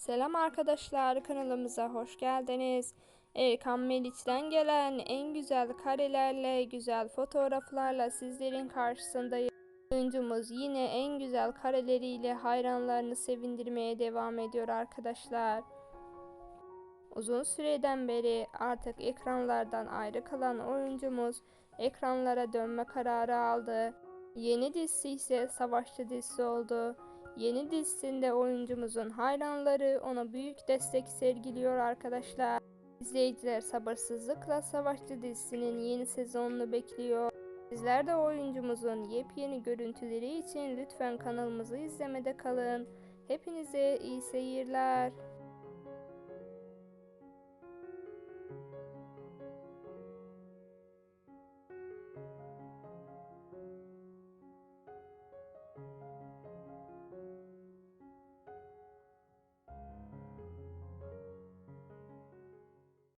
Selam arkadaşlar kanalımıza hoş geldiniz. Erkan Meriç'ten gelen en güzel karelerle, güzel fotoğraflarla sizlerin karşısındayız. Oyuncumuz yine en güzel kareleriyle hayranlarını sevindirmeye devam ediyor arkadaşlar. Uzun süreden beri artık ekranlardan ayrı kalan oyuncumuz ekranlara dönme kararı aldı. Yeni dizisi ise Savaşçı dizisi oldu. Yeni dizisinde oyuncumuzun hayranları ona büyük destek sergiliyor arkadaşlar. İzleyiciler sabırsızlıkla Savaşçı dizisinin yeni sezonunu bekliyor. Sizler de oyuncumuzun yepyeni görüntüleri için lütfen kanalımızı izlemede kalın. Hepinize iyi seyirler.